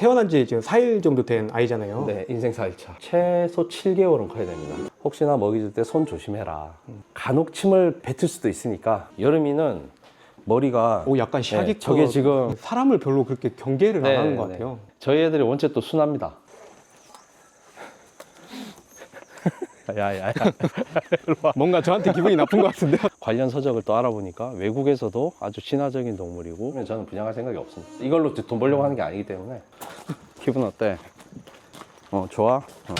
태어난 지 지금 4일 정도 된 아이잖아요. 네, 인생 4일차. 최소 7개월은 커야 됩니다. 혹시나 먹이 줄 때 손 조심해라. 간혹 침을 뱉을 수도 있으니까 여름이는 머리가 오, 약간 샤기 네, 저게 지금 사람을 별로 그렇게 경계를 네, 안 하는 것 네. 같아요. 저희 애들이 원체 또 순합니다. 야야야. 뭔가 저한테 기분이 나쁜 것 같은데요. 관련 서적을 또 알아보니까 외국에서도 아주 친화적인 동물이고 저는 분양할 생각이 없습니다. 이걸로 돈 벌려고 하는 게 아니기 때문에 기분 어때? 어 좋아? 어.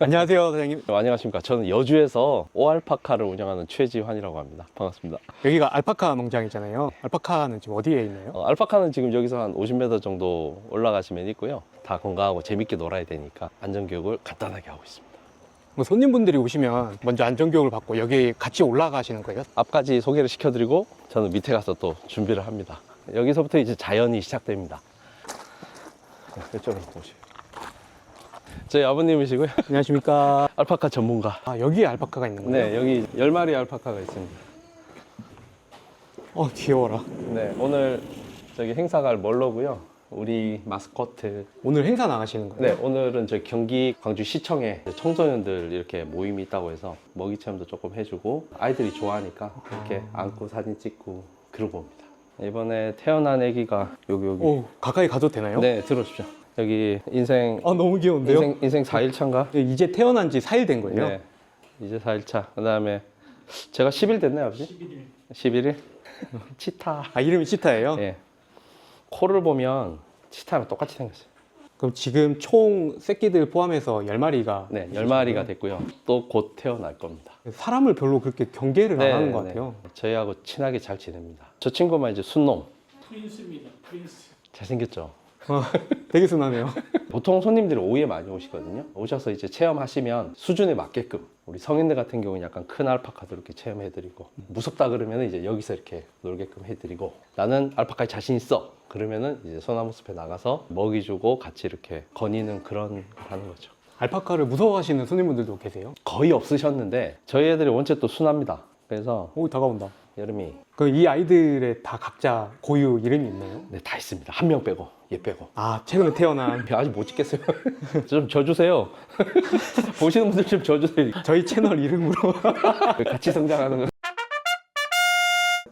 안녕하세요, 사장님. 어, 안녕하십니까. 저는 여주에서 오알파카를 운영하는 최지환이라고 합니다. 반갑습니다. 여기가 알파카 농장이잖아요. 알파카는 지금 어디에 있나요? 어, 알파카는 지금 여기서 한 50m 정도 올라가시면 있고요. 다 건강하고 재밌게 놀아야 되니까 안전교육을 간단하게 하고 있습니다. 뭐 손님분들이 오시면 먼저 안전교육을 받고 여기 같이 올라가시는 거예요? 앞까지 소개를 시켜드리고 저는 밑에 가서 또 준비를 합니다. 여기서부터 이제 자연이 시작됩니다. 네, 이쪽으로 오시고. 저희 아버님이시고요. 안녕하십니까. 알파카 전문가. 아, 여기에 알파카가 있는 거예요? 네, 여기 10마리 알파카가 있습니다. 어, 귀여워라. 네, 오늘 저기 행사 갈 멀로고요. 우리 마스코트. 오늘 행사 나가시는 거예요? 네, 오늘은 저 경기 광주시청에 청소년들 이렇게 모임이 있다고 해서 먹이 체험도 조금 해주고 아이들이 좋아하니까 이렇게 안고 사진 찍고 그러고 옵니다. 이번에 태어난 아기가 여기 여기. 오, 가까이 가도 되나요? 네, 들어오십시오. 여기 인생 아, 너무 귀여운데요? 인생 인생 4일차인가? 네, 이제 태어난 지 4일 된 거예요? 네. 이제 4일차. 그다음에 제가 10일 됐나요, 아버지? 11일. 11일? 치타. 아, 이름이 치타예요? 예. 코를 보면 치타랑 똑같이 생겼어요. 그럼 지금 총 새끼들 포함해서 10마리가 네, 10마리가 됐고요. 또 곧 태어날 겁니다. 사람을 별로 그렇게 경계를 네, 안 하는 것 네. 같아요. 저희하고 친하게 잘 지냅니다. 저 친구만 이제 순놈. 프린스입니다. 프린스. 잘생겼죠? 어, 되게 순하네요. 보통 손님들이 오후에 많이 오시거든요. 오셔서 이제 체험하시면 수준에 맞게끔 우리 성인들 같은 경우는 약간 큰 알파카도 이렇게 체험해드리고 무섭다 그러면 이제 여기서 이렇게 놀게끔 해드리고 나는 알파카에 자신 있어 그러면은 이제 소나무 숲에 나가서 먹이 주고 같이 이렇게 거니는 그런 걸 하는 거죠. 알파카를 무서워하시는 손님분들도 계세요? 거의 없으셨는데 저희 애들이 원체 또 순합니다. 그래서 오, 다가온다. 여름이 그럼 이 아이들의 다 각자 고유 이름이 있나요? 네, 다 있습니다. 한 명 빼고 얘 빼고 아, 최근에 태어난 아직 못 찍겠어요. 좀 져주세요. 보시는 분들 좀 져주세요. 저희 채널 이름으로 같이 성장하는 거.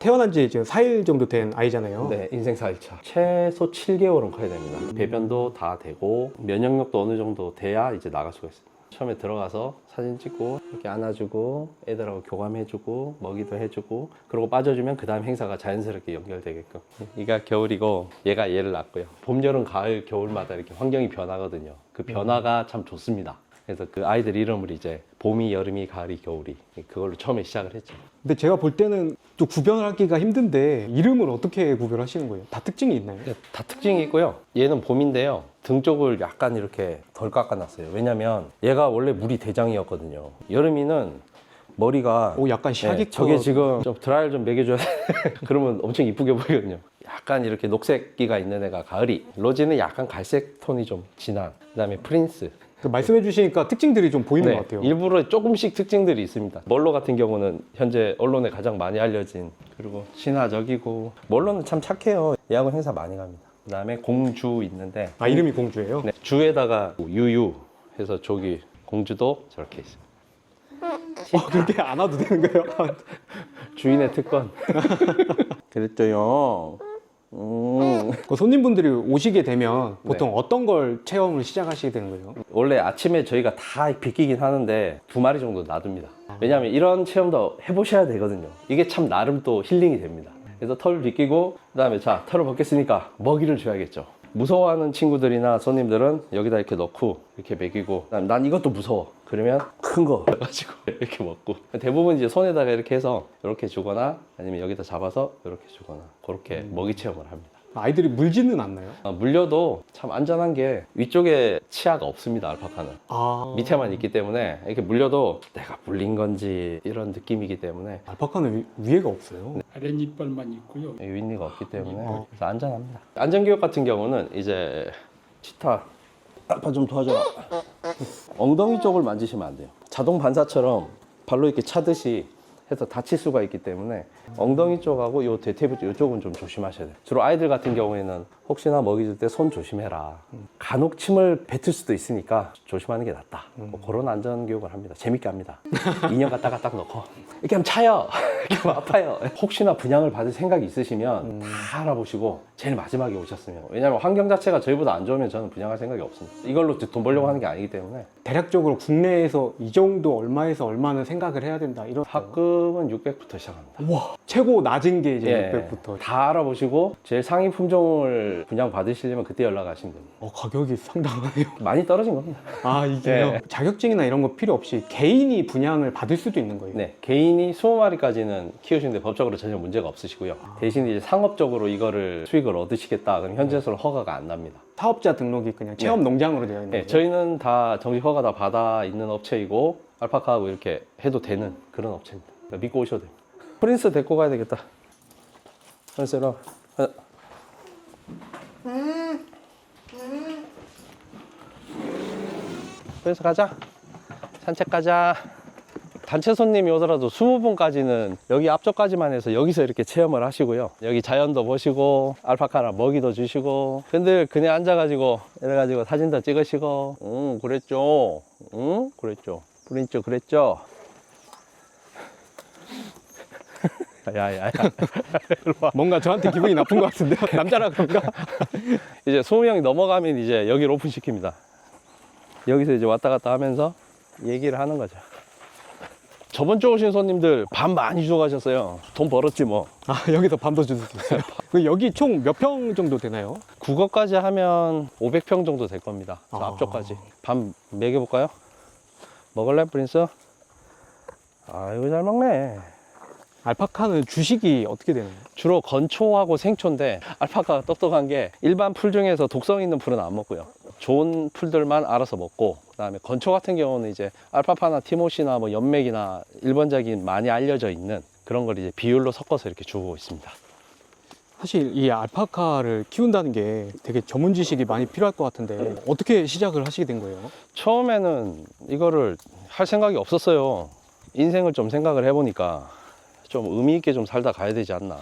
태어난 지 지금 4일 정도 된 아이잖아요. 네, 인생 4일차. 최소 7개월은 커야 됩니다. 배변도 다 되고 면역력도 어느 정도 돼야 이제 나갈 수가 있습니다. 처음에 들어가서 사진 찍고 이렇게 안아주고 애들하고 교감해주고 먹이도 해주고 그러고 빠져주면 그 다음 행사가 자연스럽게 연결되게끔. 얘가 겨울이고 얘가 얘를 낳고요. 봄, 여름, 가을, 겨울마다 이렇게 환경이 변하거든요. 그 변화가 참 좋습니다 그래서 그 아이들 이름을 이제 봄이, 여름이, 가을이, 겨울이 그걸로 처음에 시작을 했죠 근데 제가 볼 때는 좀 구별을 하기가 힘든데 이름을 어떻게 구별하시는 거예요? 다 특징이 있나요? 네, 다 특징이 있고요. 얘는 봄인데요. 등 쪽을 약간 이렇게 덜 깎아놨어요. 왜냐면 얘가 원래 물이 대장이었거든요. 여름이는 머리가 오, 약간 샤기 네, 저게 지금 좀 드라이를 좀 먹여줘야 돼. 그러면 엄청 이쁘게 보이거든요. 약간 이렇게 녹색기가 있는 애가 가을이. 로지는 약간 갈색 톤이 좀 진한. 그 다음에 프린스. 그 말씀해 주시니까 특징들이 좀 보이는 네, 것 같아요. 일부러 조금씩 특징들이 있습니다. 멀로 같은 경우는 현재 언론에 가장 많이 알려진 그리고 친화적이고 멀로는 참 착해요. 얘하고 행사 많이 갑니다. 그다음에 공주 있는데 아, 이름이 공주예요? 네, 주에다가 유유 해서 저기 공주도 저렇게 있어요. 어, 그렇게 안 와도 되는 거예요? 주인의 특권. 그랬죠요. 음. 그 손님분들이 오시게 되면 보통 네. 어떤 걸 체험을 시작하시게 되는 거예요? 원래 아침에 저희가 다 비끼긴 하는데 두 마리 정도 놔둡니다. 왜냐하면 이런 체험도 해보셔야 되거든요. 이게 참 나름 또 힐링이 됩니다. 그래서 털을 비끼고 그 다음에 자 털을 벗겼으니까 먹이를 줘야겠죠. 무서워하는 친구들이나 손님들은 여기다 이렇게 넣고 이렇게 먹이고 난 이것도 무서워. 그러면 큰 거 가지고 이렇게 먹고 대부분 이제 손에다가 이렇게 해서 이렇게 주거나 아니면 여기다 잡아서 이렇게 주거나 그렇게 먹이 체험을 합니다. 아이들이 물지는 않나요? 아, 물려도 참 안전한 게 위쪽에 치아가 없습니다 알파카는 아, 밑에만 있기 때문에 이렇게 물려도 내가 물린 건지 이런 느낌이기 때문에 알파카는 위, 위에가 없어요. 아랫이빨만 있고요. 윗니가 없기 때문에 어. 그래서 안전합니다 안전교육 같은 경우는 이제 치타 아빠 좀 도와줘라 엉덩이 쪽을 만지시면 안 돼요 자동 반사처럼 발로 이렇게 차듯이 해서 다칠 수가 있기 때문에 엉덩이 쪽하고 요 대퇴부 쪽 이쪽은 좀 조심하셔야 돼요 주로 아이들 같은 경우에는 혹시나 먹이 줄 때 손 조심해라. 간혹 침을 뱉을 수도 있으니까 조심하는 게 낫다. 뭐 그런 안전 교육을 합니다. 재밌게 합니다. 인형 갖다가 딱 넣고 이렇게 하면 차요. 이렇게 하면 아파요. 혹시나 분양을 받을 생각이 있으시면 다 알아보시고 제일 마지막에 오셨으면 왜냐하면 환경 자체가 저희보다 안 좋으면 저는 분양할 생각이 없습니다. 이걸로 돈 벌려고 하는 게 아니기 때문에 대략적으로 국내에서 이 정도 얼마에서 얼마는 생각을 해야 된다 이런 합금은 600부터 시작합니다. 와 최고 낮은 게 이제 예, 600부터 다 알아보시고 제일 상위 품종을 분양 받으시려면 그때 연락하시면 됩니다. 어, 가격이 상당하네요. 많이 떨어진 겁니다. 아 이게요. 네. 자격증이나 이런 거 필요 없이 개인이 분양을 받을 수도 있는 거예요. 네, 개인이 20마리까지는 키우시는데 법적으로 전혀 문제가 없으시고요. 대신 이제 상업적으로 이거를 수익을 얻으시겠다. 그럼 현재에서는 허가가 안 납니다. 사업자 등록이 그냥 체험 농장으로 되어 있는 네, 거예요. 저희는 다 정식 허가 다 받아 있는 업체이고 알파카하고 이렇게 해도 되는 그런 업체입니다. 그러니까 믿고 오셔도 됩니다. 프린스 데리고 가야 되겠다. 와. 어. 프린스 가자. 산책 가자. 단체 손님이 오더라도 20분까지는 여기 앞쪽까지만 해서 여기서 이렇게 체험을 하시고요. 여기 자연도 보시고 알파카나 먹이도 주시고 근데 그냥 앉아가지고 이래가지고 사진도 찍으시고 응 그랬죠. 응 그랬죠. 그랬죠 그랬죠. 야야야. 뭔가 저한테 기분이 나쁜 것 같은데요. 남자라 그런가? 이제 20명이 넘어가면 이제 여기를 오픈시킵니다. 여기서 이제 왔다 갔다 하면서 얘기를 하는 거죠. 저번 주 오신 손님들 밥 많이 주고 가셨어요. 돈 벌었지 뭐. 아 여기서 밤도 주실 수 있어요. 그 여기 총 몇 평 정도 되나요? 국어까지 하면 500평 정도 될 겁니다. 저 아. 앞쪽까지. 밥 먹여볼까요? 먹을래, 프린스? 아이고, 잘 먹네. 알파카는 주식이 어떻게 되나요? 주로 건초하고 생초인데 알파카가 똑똑한 게 일반 풀 중에서 독성 있는 풀은 안 먹고요. 좋은 풀들만 알아서 먹고 그다음에 건초 같은 경우는 이제 알파파나 티모시나 뭐 연맥이나 일반적인 많이 알려져 있는 그런 걸 이제 비율로 섞어서 이렇게 주고 있습니다. 사실 이 알파카를 키운다는 게 되게 전문 지식이 많이 필요할 것 같은데 어떻게 시작을 하시게 된 거예요? 처음에는 이거를 할 생각이 없었어요. 인생을 좀 생각을 해보니까 좀 의미 있게 좀 살다 가야 되지 않나.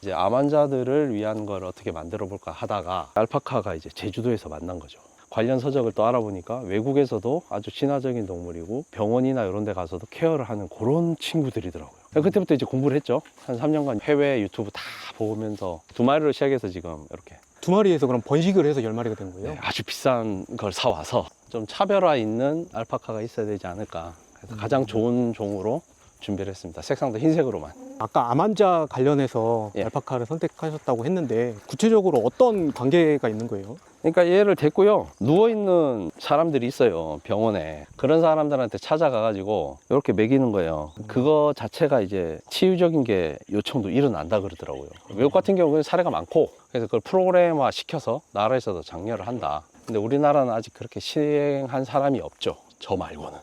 이제 암 환자들을 위한 걸 어떻게 만들어 볼까 하다가 알파카가 이제 제주도에서 만난 거죠. 관련 서적을 또 알아보니까 외국에서도 아주 친화적인 동물이고 병원이나 이런 데 가서도 케어를 하는 그런 친구들이더라고요. 그때부터 이제 공부를 했죠. 한 3년간 해외 유튜브 다 보면서 두 마리로 시작해서 지금 이렇게 두 마리에서 그럼 번식을 해서 열 마리가 된 거예요? 네, 아주 비싼 걸 사와서 좀 차별화 있는 알파카가 있어야 되지 않을까. 그래서 가장 좋은 종으로 준비를 했습니다. 색상도 흰색으로만. 아까 암 환자 관련해서 예. 알파카를 선택하셨다고 했는데 구체적으로 어떤 관계가 있는 거예요? 그러니까 얘를 데리고요. 누워 있는 사람들이 있어요. 병원에. 그런 사람들한테 찾아가가지고 이렇게 먹이는 거예요. 그거 자체가 이제 치유적인 게 요청도 일어난다 그러더라고요. 외국 같은 경우는 사례가 많고 그래서 그걸 프로그램화 시켜서 나라에서도 장려를 한다. 근데 우리나라는 아직 그렇게 시행한 사람이 없죠. 저 말고는.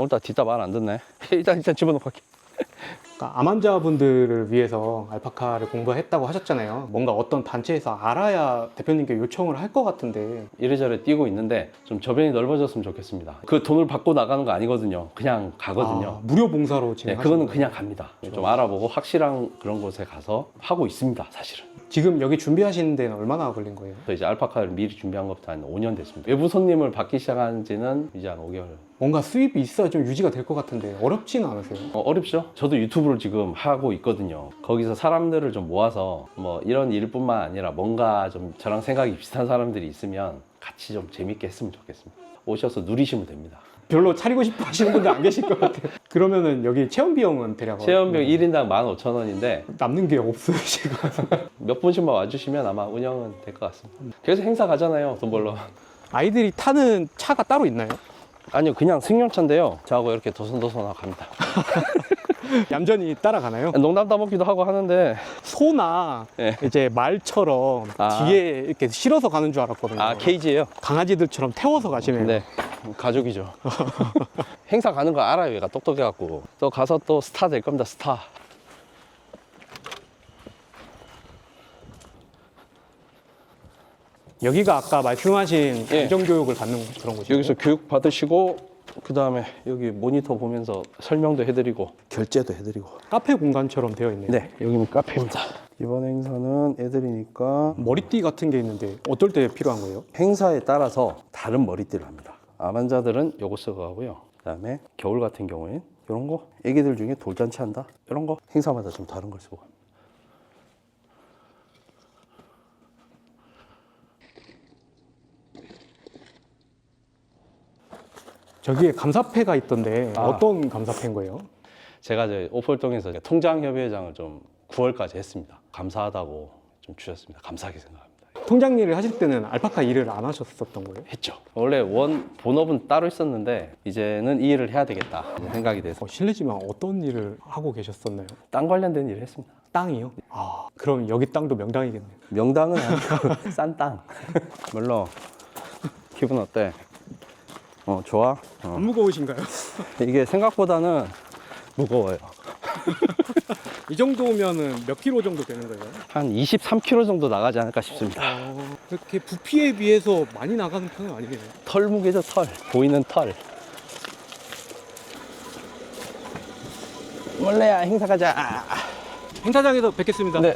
오늘따라 뒷담 말안 듣네. 일단 일단 집어넣고 갈게. 그러니까 암 환자분들을 위해서 알파카를 공부했다고 하셨잖아요. 뭔가 어떤 단체에서 알아야 대표님께 요청을 할 것 같은데 이래저래 뛰고 있는데 좀 저변이 넓어졌으면 좋겠습니다. 그 돈을 받고 나가는 거 아니거든요. 그냥 가거든요. 아, 무료 봉사로 네, 진행하시는 그거는? 그냥 갑니다. 좀 알아보고 확실한 그런 곳에 가서 하고 있습니다, 사실은. 지금 여기 준비하시는 데는 얼마나 걸린 거예요? 그래서 이제 알파카를 미리 준비한 것부터 한 5년 됐습니다. 외부 손님을 받기 시작한 지는 이제 한 5개월. 뭔가 수입이 있어야 좀 유지가 될 것 같은데 어렵지는 않으세요? 어, 어렵죠? 저도 유튜브를 지금 하고 있거든요. 거기서 사람들을 좀 모아서 뭐 이런 일뿐만 아니라 뭔가 좀 저랑 생각이 비슷한 사람들이 있으면 같이 좀 재밌게 했으면 좋겠습니다. 오셔서 누리시면 됩니다. 별로 차리고 싶어 하시는 분들 안 계실 것 같아요. 그러면 여기 체험 비용은 대략 체험비용 음, 1인당 15,000원인데 남는 게 없으실 것 같아요. 몇 분씩만 와주시면 아마 운영은 될 것 같습니다. 그래서 행사 가잖아요, 돈 벌러. 아이들이 타는 차가 따로 있나요? 아니요, 그냥 승용차인데요. 저하고 이렇게 도선도선하고 갑니다. 얌전히 따라가나요? 농담 따먹기도 하고 하는데, 소나 네. 이제 말처럼 아. 뒤에 이렇게 실어서 가는 줄 알았거든요. 아, 케이지예요 강아지들처럼 태워서 가시네요. 네, 가족이죠. 행사 가는 거 알아요, 얘가 똑똑해갖고. 또 가서 또 스타 될 겁니다, 스타. 여기가 아까 말씀하신 예. 감정 교육을 받는 그런 곳이죠. 여기서 교육 받으시고, 그 다음에 여기 모니터 보면서 설명도 해드리고, 결제도 해드리고. 카페 공간처럼 되어 있네요. 네, 여기는 카페입니다. 이번 행사는 애들이니까 머리띠 같은 게 있는데 어떨 때 필요한 거예요? 행사에 따라서 다른 머리띠를 합니다. 암 환자들은 요거 쓰고 하고요. 그다음에 겨울 같은 경우엔 이런 거 애기들 중에 돌잔치 한다 이런 거 행사마다 좀 다른 걸 쓰고 합니다. 저기에 감사패가 있던데 아. 어떤 감사패인 거예요? 제가 이제 오펄동에서 통장협의회장을 좀 9월까지 했습니다. 감사하다고 좀 주셨습니다. 감사하게 생각합니다. 통장 일을 하실 때는 알파카 일을 안 하셨었던 거예요? 했죠. 원래 원 본업은 따로 있었는데 이제는 이 일을 해야 되겠다 생각이 돼서 어, 실례지만 어떤 일을 하고 계셨었나요? 땅 관련된 일을 했습니다. 땅이요? 아 그럼 여기 땅도 명당이겠네요. 명당은 아니고 싼 땅. 물론 기분 어때? 어 좋아? 어. 안 무거우신가요? 이게 생각보다는 무거워요. 이 정도면은 몇 킬로 정도 되는 거예요? 한 23kg 정도 나가지 않을까 싶습니다. 어, 그렇게 부피에 비해서 많이 나가는 편은 아니네요. 털 무게죠 털. 보이는 털. 원래야 행사 가자. 행사장에서 뵙겠습니다. 네.